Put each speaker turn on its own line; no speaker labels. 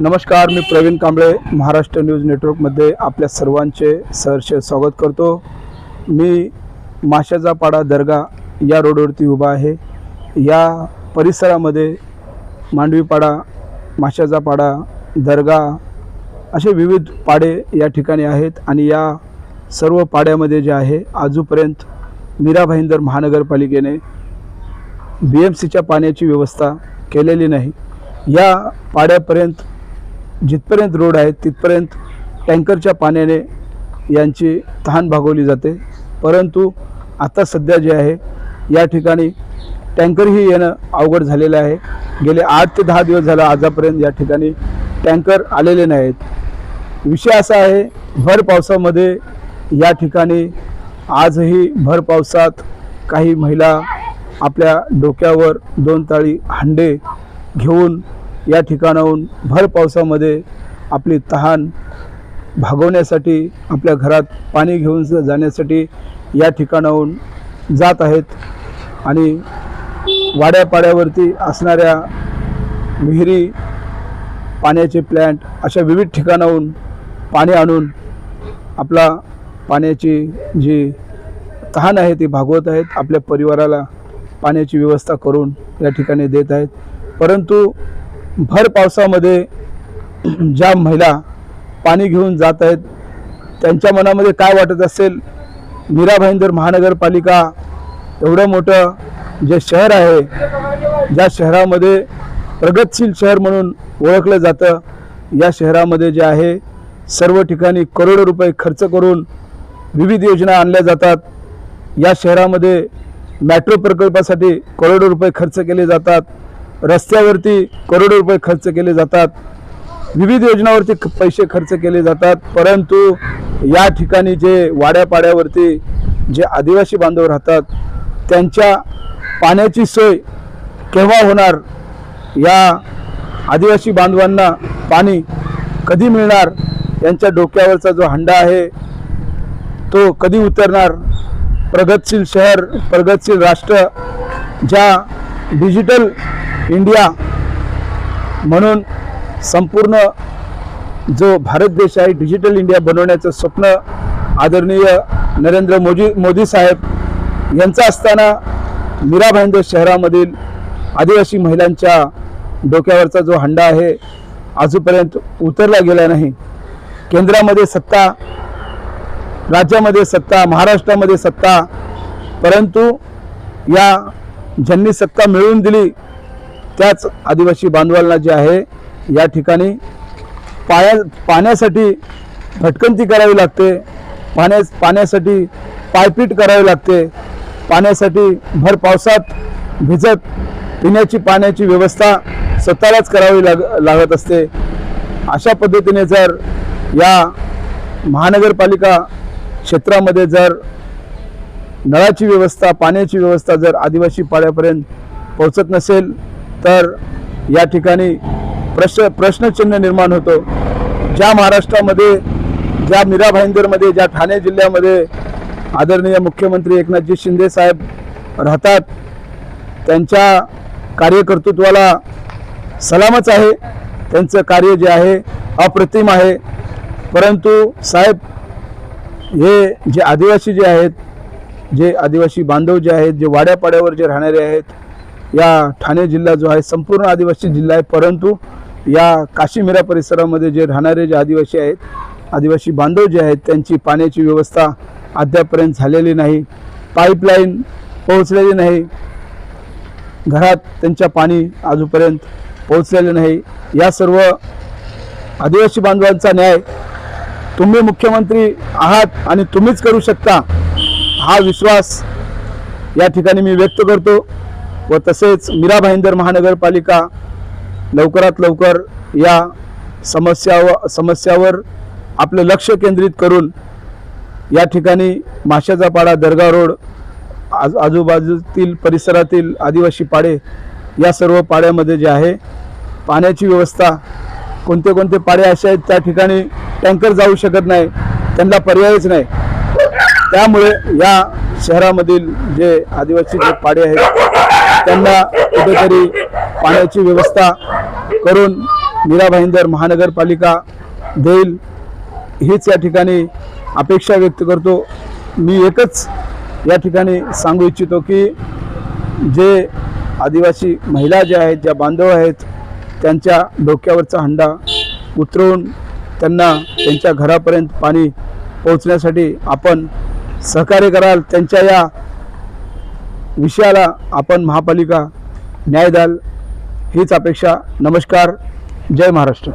नमस्कार मी प्रवीण कांबळे महाराष्ट्र न्यूज नेटवर्कमध्ये आपल्या सर्वांचे सहर्ष स्वागत करतो. मी माशाचा पाडा दर्गा या रोडवरती उभा आहे. या परिसरामध्ये मांडवीपाडा माशाचा पाडा दर्गा असे विविध पाडे या ठिकाणी आहेत आणि या सर्व पाड्यामध्ये जे आहे आजूपर्यंत मीरा भाईंदर महानगरपालिकेने बी एम सीच्या पाण्याची व्यवस्था केलेली नाही. या पाड्यापर्यंत जिथपर्यंत रोड आहे तिथपर्यंत टँकरच्या पाण्याने यांची तहान भागवली जाते. परंतु आता सध्या जे आहे या ठिकाणी टँकरही येणं अवघड झालेलं आहे. गेले आठ ते दहा दिवस झाला आजापर्यंत या ठिकाणी टँकर आलेले नाहीत. विषय असा आहे भर पावसामध्ये या ठिकाणी आजही भर पावसात काही महिला आपल्या डोक्यावर दोन ताळी हंडे घेऊन या ठिकाणाहून भर पावसामध्ये आपली तहान भागवण्यासाठी आपल्या घरात पाणी घेऊन जाण्यासाठी या ठिकाणाहून जात आहेत. आणि वाड्यापाड्यावरती असणाऱ्या विहिरी पाण्याचे प्लॅन्ट अशा विविध ठिकाणाहून पाणी आणून आपला पाण्याची जी तहान आहे ती भागवत आहेत. आपल्या परिवाराला पाण्याची व्यवस्था करून या ठिकाणी देत आहेत. परंतु भर पावसामध्ये ज्या महिला पाणी घेऊन जात आहेत त्यांच्या मनामध्ये काय वाटत असेल? मीरा भाईंदर महानगरपालिका एवढं मोठं जे शहर आहे ज्या शहरामध्ये प्रगतशील शहर म्हणून ओळखलं जातं या शहरामध्ये जे आहे सर्व ठिकाणी करोडो रुपये खर्च करून विविध योजना आणल्या जातात. या शहरामध्ये मॅट्रो प्रकल्पासाठी करोडो रुपये खर्च केले जातात. रस्त्यावरती करोडो रुपये खर्च केले जातात. विविध योजनावरती ख- पैसे खर्च केले जातात. परंतु या ठिकाणी जे वाड्यापाड्यावरती जे आदिवासी बांधव राहतात त्यांच्या पाण्याची सोय केव्हा होणार? या आदिवासी बांधवांना पाणी कधी मिळणार? यांच्या डोक्यावरचा जो हंडा आहे तो कधी उतरणार? प्रगतशील शहर प्रगतशील राष्ट्र ज्या डिजिटल इंडिया म्हणून संपूर्ण जो भारत देश आहे डिजिटल इंडिया बनवण्याचं स्वप्न आदरणीय नरेंद्र मोदी मोदी साहेब यांचं असताना मीरा भाईंदर शहरामधील आदिवासी महिलांच्या डोक्यावरचा जो हंडा आहे आजूपर्यंत उतरला गेला नाही. केंद्रामध्ये सत्ता राज्यामध्ये सत्ता महाराष्ट्रामध्ये सत्ता परंतु या ज्यांनी सत्ता मिळवून दिली त्याच आदिवासी बांधवांना जे आहे या ठिकाणी पाया पाण्यासाठी भटकंती करावी लागते. पाण्या पाण्यासाठी पायपीट करावी लागते. पाण्यासाठी भर पावसात भिजत पिण्याची पाण्याची व्यवस्था स्वतःलाच करावी लाग लागत असते. अशा पद्धतीने जर या महानगरपालिका क्षेत्रामध्ये जर नळाची व्यवस्था पाण्याची व्यवस्था जर आदिवासी पाड्यापर्यंत पोहोचत नसेल तर या ठिकाणी प्रश्न प्रश्नचिन्ह निर्माण होतो. ज्या महाराष्ट्रामध्ये ज्या मीरा भाईंदरमध्ये ज्या ठाणे जिल्ह्यामध्ये आदरणीय मुख्यमंत्री एकनाथजी शिंदे साहेब राहतात त्यांच्या कार्यकर्तृत्वाला सलामच आहे. त्यांचं कार्य जे आहे अप्रतिम आहे. परंतु साहेब हे जे आदिवासी जे आहेत जे आदिवासी बांधव जे आहेत जे वाड्यापाड्यावर जे राहणारे आहेत या ठाणे जिल्हा जो आहे संपूर्ण आदिवासी जिल्हा आहे. परंतु या काशीमिरा परिसरामध्ये जे राहणारे जे आदिवासी आहेत आदिवासी बांधव जे आहेत त्यांची पाण्याची व्यवस्था अद्यापर्यंत झालेली नाही. पाईपलाईन पोहोचलेली नाही. घरात त्यांच्या पाणी आजूपर्यंत पोहोचलेले नाही. या सर्व आदिवासी बांधवांचा न्याय तुम्ही मुख्यमंत्री आहात आणि तुम्हीच करू शकता हा विश्वास या ठिकाणी मी व्यक्त करतो. व तसेच मीरा भाईंदर महानगरपालिका लवकरात लवकर या समस्याव समस्यावर आपलं लक्ष केंद्रित करून या ठिकाणी माशाचा पाडा दर्गा रोड आज आजूबाजूतील परिसरातील आदिवासी पाडे या सर्व पाड्यामध्ये जे आहे पाण्याची व्यवस्था कोणते कोणते पाडे असे आहेत त्या ठिकाणी टँकर जाऊ शकत नाही त्यांना पर्यायच नाही. त्यामुळे या शहरामधील जे आदिवासी जे पाडे आहेत त्यांना कुठेतरी पाण्याची व्यवस्था करून मीरा भाईंदर महानगरपालिका देईल हीच या ठिकाणी अपेक्षा व्यक्त करतो. मी एकच या ठिकाणी सांगू इच्छितो की जे आदिवासी महिला ज्या आहेत ज्या बांधव आहेत त्यांच्या डोक्यावरचा हंडा उतरवून त्यांना त्यांच्या घरापर्यंत पाणी पोहोचण्यासाठी आपण सहकार्य कराल. त्यांच्या या विषयाला आपण महापालिका न्यायदाल हीच अपेक्षा. नमस्कार. जय महाराष्ट्र.